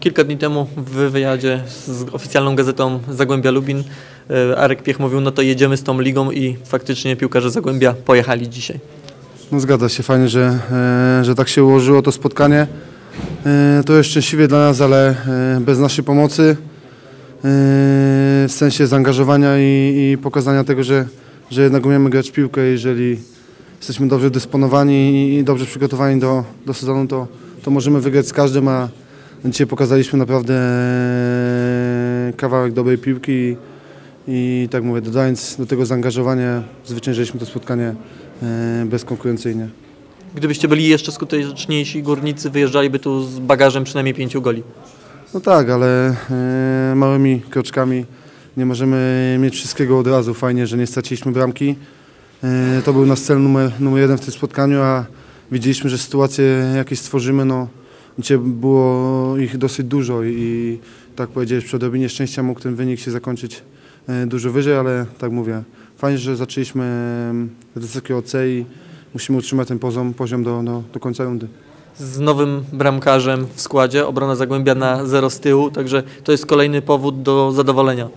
Kilka dni temu w wywiadzie z oficjalną gazetą Zagłębia Lubin e, Arek Piech mówił, no to jedziemy z tą ligą i faktycznie piłkarze Zagłębia pojechali dzisiaj. No zgadza się, fajnie, że, e, że tak się ułożyło to spotkanie. E, To jest szczęśliwie dla nas, ale bez naszej pomocy, w sensie zaangażowania i, i pokazania tego, że, że jednak umiemy grać piłkę, jeżeli jesteśmy dobrze dysponowani i dobrze przygotowani do, do sezonu, to, to możemy wygrać z każdym, a dzisiaj pokazaliśmy naprawdę kawałek dobrej piłki i, tak mówię, dodając do tego zaangażowania, zwyciężyliśmy to spotkanie e, bezkonkurencyjnie. Gdybyście byli jeszcze skuteczniejsi, górnicy wyjeżdżaliby tu z bagażem przynajmniej pięciu goli. No tak, ale e, małymi kroczkami nie możemy mieć wszystkiego od razu. Fajnie, że nie straciliśmy bramki. E, to był nasz cel numer, numer jeden w tym spotkaniu, a widzieliśmy, że sytuacje jakieś stworzymy, no dzisiaj było ich dosyć dużo i, tak powiedziałeś, przy odrobinie szczęścia mógł ten wynik się zakończyć e, dużo wyżej, ale tak mówię, fajnie, że zaczęliśmy e, z wysokiego C i musimy utrzymać ten poziom, poziom do, do, do końca rundy. Z nowym bramkarzem w składzie, obrona Zagłębia na zero z tyłu, także to jest kolejny powód do zadowolenia.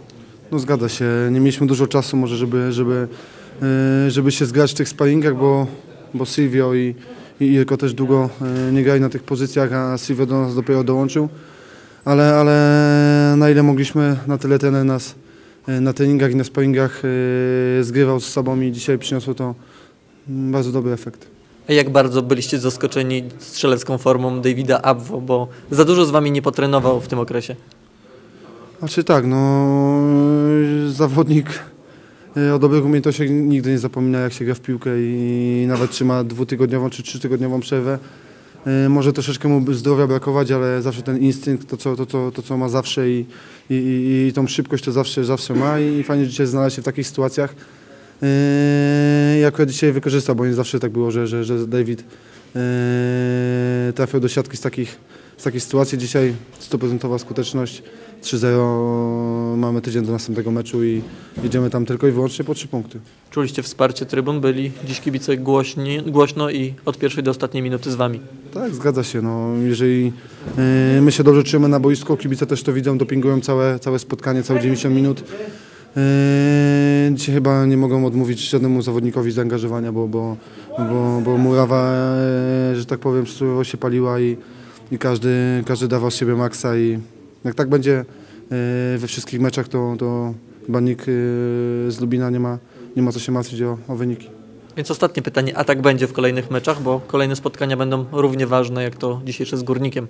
No zgadza się. Nie mieliśmy dużo czasu może, żeby, żeby, e, żeby się zgrać w tych sparingach, bo, bo Silvio i, i Irko też długo e, nie grali na tych pozycjach, a Silvio do nas dopiero dołączył. Ale, ale na ile mogliśmy, na tyle trener nas e, na treningach i na sparingach e, zgrywał z sobą i dzisiaj przyniosło to mm, bardzo dobry efekt. A jak bardzo byliście zaskoczeni strzelecką formą Davida Abwo, bo za dużo z wami nie potrenował w tym okresie. Znaczy tak, no zawodnik o dobrych umiejętnościach nigdy nie zapomina jak się gra w piłkę i nawet czy ma dwutygodniową czy trzytygodniową przerwę. Yy, Może troszeczkę mu zdrowia brakować, ale zawsze ten instynkt, to co, to, to, to, co ma zawsze i, i, i, tą szybkość to zawsze, zawsze ma i fajnie, dzisiaj znalazł się w takich sytuacjach. Yy, akurat dzisiaj wykorzystał, bo nie zawsze tak było, że, że, że David yy, trafiał do siatki z takich, z takich sytuacji. Dzisiaj 100% skuteczność. 3-0 mamy tydzień do następnego meczu i jedziemy tam tylko i wyłącznie po trzy punkty. Czuliście wsparcie trybun, byli dziś kibice głośni, głośno i od pierwszej do ostatniej minuty z wami. Tak, zgadza się. No, jeżeli yy, my się dobrze czujemy na boisku, kibice też to widzą, dopingują całe, całe spotkanie, całe 90 minut. Yy, dzisiaj chyba nie mogą odmówić żadnemu zawodnikowi zaangażowania, bo, bo, bo, bo murawa, yy, że tak powiem, się paliła i, i każdy, każdy dawał z siebie maksa i jak tak będzie yy, we wszystkich meczach, to, to chyba nikt yy, z Lubina nie ma, nie ma co się martwić o, o wyniki. Więc ostatnie pytanie, a tak będzie w kolejnych meczach, bo kolejne spotkania będą równie ważne jak to dzisiejsze z Górnikiem.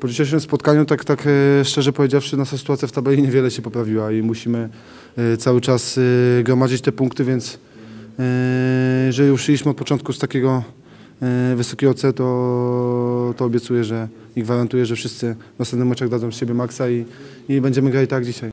Po dzisiejszym spotkaniu, tak, tak e, szczerze powiedziawszy, nasza sytuacja w tabeli niewiele się poprawiła i musimy e, cały czas e, gromadzić te punkty, więc e, jeżeli już szliśmy od początku z takiego e, wysokiego C, to, to obiecuję, że i gwarantuję, że wszyscy w następnych meczach dadzą z siebie maksa i, i będziemy grać tak dzisiaj.